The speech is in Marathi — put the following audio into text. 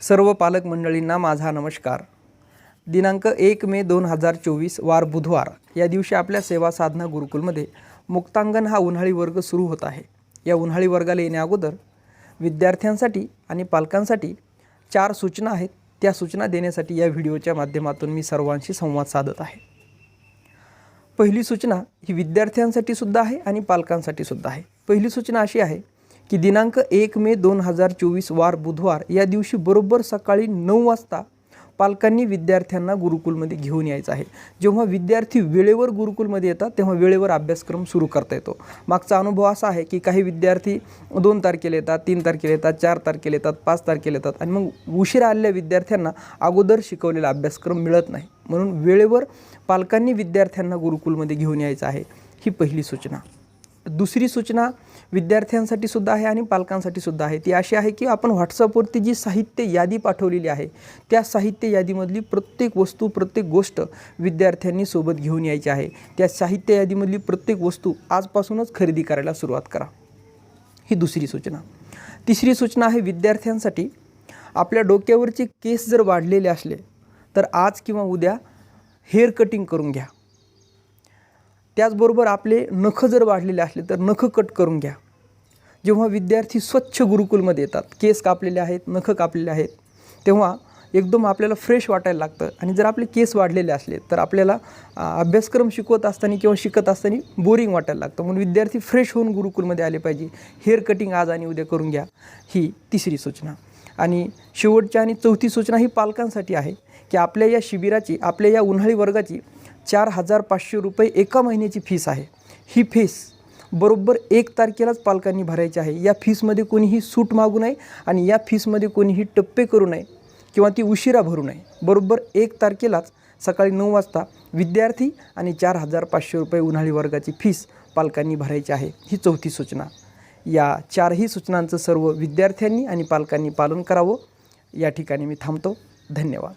सर्व पालक मंडळींना माझा नमस्कार. दिनांक एक मे दोन हजार चोवीस वार बुधवार. या दिवशी आपल्या सेवा साधना गुरुकुलमध्ये मुक्तांगण हा उन्हाळी वर्ग सुरू होत आहे. या उन्हाळी वर्गाला येण्याअगोदर विद्यार्थ्यांसाठी आणि पालकांसाठी चार सूचना आहेत. त्या सूचना देण्यासाठी या व्हिडिओच्या माध्यमातून मी सर्वांशी संवाद साधत आहे. पहिली सूचना ही विद्यार्थ्यांसाठी सुद्धा आहे आणि पालकांसाठी सुद्धा आहे. पहिली सूचना अशी आहे की दिनांक एक मे दोन हजार चोवीस वार बुधवार या दिवशी बरोबर सकाळी नऊ वाजता पालकांनी विद्यार्थ्यांना गुरुकुलमध्ये घेऊन यायचं आहे. जेव्हा विद्यार्थी वेळेवर गुरुकुलमध्ये येतात तेव्हा वेळेवर अभ्यासक्रम सुरू करता येतो. मागचा अनुभव असा आहे की काही विद्यार्थी दोन तारखेला येतात तीन तारखेला येतात चार तारखेला येतात पाच तारखेला येतात आणि मग उशिरा आलेल्या विद्यार्थ्यांना अगोदर शिकवलेला अभ्यासक्रम मिळत नाही. म्हणून वेळेवर पालकांनी विद्यार्थ्यांना गुरुकुलमध्ये घेऊन यायचं आहे ही पहिली सूचना. दुसरी सूचना विद्यार्थ्यांसाठी सुद्धा आहे आणि पालकांसाठी सुद्धा आहे. ती अशी आहे की आपण व्हॉट्सअपवरती जी साहित्य यादी पाठवलेली आहे त्या साहित्य यादीमधली प्रत्येक वस्तू प्रत्येक गोष्ट विद्यार्थ्यांनी सोबत घेऊन यायची आहे. त्या साहित्य यादीमधली प्रत्येक वस्तू आजपासूनच खरेदी करायला सुरुवात करा. ही दुसरी सूचना. तिसरी सूचना आहे विद्यार्थ्यांसाठी आपल्या डोक्यावरचे केस जर वाढलेले असले तर आज किंवा उद्या हेअर कटिंग करून घ्या. त्याचबरोबर आपले नखं जर वाढलेले असले तर नखं कट करून घ्या. जेव्हा विद्यार्थी स्वच्छ गुरुकुलमध्ये येतात केस कापलेले आहेत नखं कापलेले आहेत तेव्हा एकदम आपल्याला फ्रेश वाटायला लागतं. आणि जर आपले केस वाढलेले असले तर आपल्याला अभ्यासक्रम शिकवत असताना किंवा शिकत असताना बोरिंग वाटायला लागतं. म्हणून विद्यार्थी फ्रेश होऊन गुरुकुलमध्ये आले पाहिजे. हेअर कटिंग आज आणि उद्या करून घ्या. ही तिसरी सूचना. आणि शेवटच्या आणि चौथी सूचना ही पालकांसाठी आहे की आपल्या या शिबिराची आपल्या या उन्हाळी वर्गाची चार हजार पाचशे रुपये एका महिन्याची फीस आहे. ही फीस बरोबर एक तारखेलाच पालकांनी भरायची आहे. या फीसमध्ये कोणीही सूट मागू नये आणि या फीसमध्ये कोणीही टप्पे करू नये किंवा ती उशिरा भरू नये. बरोबर एक तारखेलाच सकाळी नऊ वाजता विद्यार्थी आणि चार हजार पाचशे रुपये उन्हाळी वर्गाची फीस पालकांनी भरायची आहे. ही चौथी सूचना. या चारही सूचनांचं सर्व विद्यार्थ्यांनी आणि पालकांनी पालन करावं. या ठिकाणी मी थांबतो. धन्यवाद.